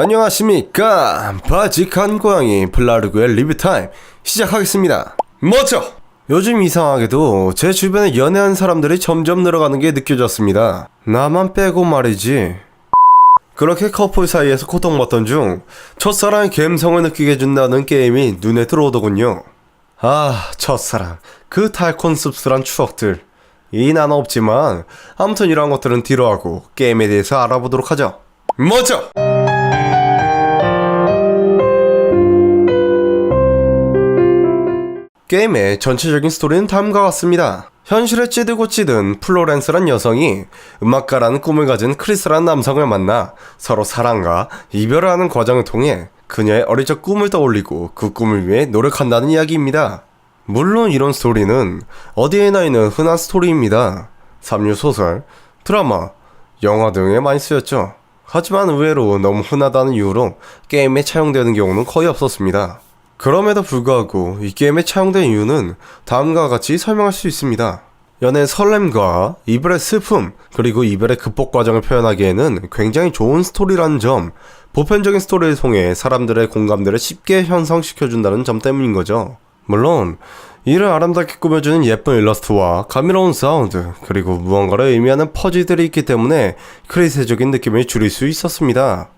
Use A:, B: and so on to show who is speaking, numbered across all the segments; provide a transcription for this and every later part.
A: 안녕하십니까. 바지칸 고양이 플라르그의 리뷰타임 시작하겠습니다. 먼저 요즘 이상하게도 제 주변에 연애한 사람들이 점점 늘어가는 게 느껴졌습니다. 나만 빼고 말이지. 그렇게 커플 사이에서 고통받던 중 첫사랑의 감성을 느끼게 해준다는 게임이 눈에 들어오더군요. 아 첫사랑. 그 달콤 씁쓸한 추억들. 이 나는 없지만 아무튼 이런 것들은 뒤로 하고 게임에 대해서 알아보도록 하죠. 먼저 게임의 전체적인 스토리는 다음과 같습니다. 현실에 찌들고 찌든 플로렌스란 여성이 음악가라는 꿈을 가진 크리스라는 남성을 만나 서로 사랑과 이별을 하는 과정을 통해 그녀의 어릴 적 꿈을 떠올리고 그 꿈을 위해 노력한다는 이야기입니다. 물론 이런 스토리는 어디에나 있는 흔한 스토리입니다. 삼류 소설, 드라마, 영화 등에 많이 쓰였죠. 하지만 의외로 너무 흔하다는 이유로 게임에 차용되는 경우는 거의 없었습니다. 그럼에도 불구하고 이 게임에 차용된 이유는 다음과 같이 설명할 수 있습니다. 연애 설렘과 이별의 슬픔, 그리고 이별의 극복 과정을 표현하기에는 굉장히 좋은 스토리라는 점, 보편적인 스토리를 통해 사람들의 공감대를 쉽게 형성시켜준다는 점 때문인 거죠. 물론, 이를 아름답게 꾸며주는 예쁜 일러스트와 감미로운 사운드, 그리고 무언가를 의미하는 퍼즐들이 있기 때문에 크리스적인 느낌을 줄일 수 있었습니다.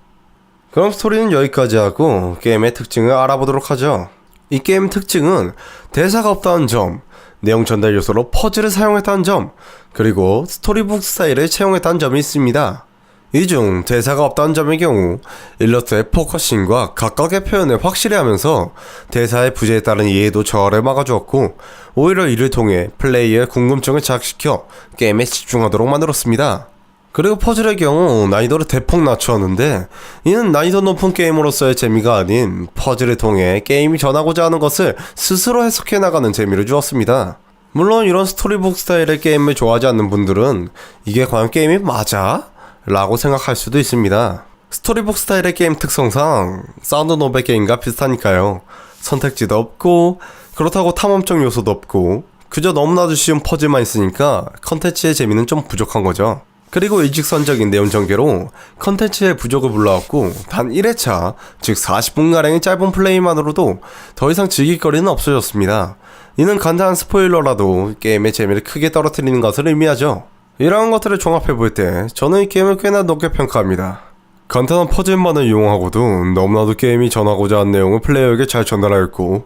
A: 그럼 스토리는 여기까지 하고 게임의 특징을 알아보도록 하죠. 이 게임 특징은 대사가 없다는 점, 내용 전달 요소로 퍼즐을 사용했다는 점, 그리고 스토리북 스타일을 채용했다는 점이 있습니다. 이 중 대사가 없다는 점의 경우 일러스트의 포커싱과 각각의 표현을 확실히 하면서 대사의 부재에 따른 이해도 저하를 막아주었고 오히려 이를 통해 플레이어의 궁금증을 자극시켜 게임에 집중하도록 만들었습니다. 그리고 퍼즐의 경우 난이도를 대폭 낮추었는데 이는 난이도 높은 게임으로서의 재미가 아닌 퍼즐을 통해 게임이 전하고자 하는 것을 스스로 해석해 나가는 재미를 주었습니다. 물론 이런 스토리북 스타일의 게임을 좋아하지 않는 분들은 이게 과연 게임이 맞아? 라고 생각할 수도 있습니다. 스토리북 스타일의 게임 특성상 사운드 노벨 게임과 비슷하니까요. 선택지도 없고 그렇다고 탐험적 요소도 없고 그저 너무나도 쉬운 퍼즐만 있으니까 컨텐츠의 재미는 좀 부족한 거죠. 그리고 일직선적인 내용 전개로 컨텐츠의 부족을 불러왔고 단 1회차 즉 40분가량의 짧은 플레이만으로도 더 이상 즐길 거리는 없어졌습니다. 이는 간단한 스포일러라도 게임의 재미를 크게 떨어뜨리는 것을 의미하죠. 이러한 것들을 종합해 볼 때 저는 이 게임을 꽤나 높게 평가합니다. 간단한 퍼즐만을 이용하고도 너무나도 게임이 전하고자 하는 내용을 플레이어에게 잘 전달하였고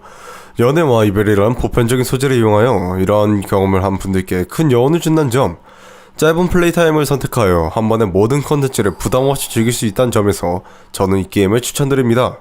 A: 연애와 이별이라는 보편적인 소재를 이용하여 이러한 경험을 한 분들께 큰 여운을 준다는 점 짧은 플레이 타임을 선택하여 한 번에 모든 컨텐츠를 부담 없이 즐길 수 있다는 점에서 저는 이 게임을 추천드립니다.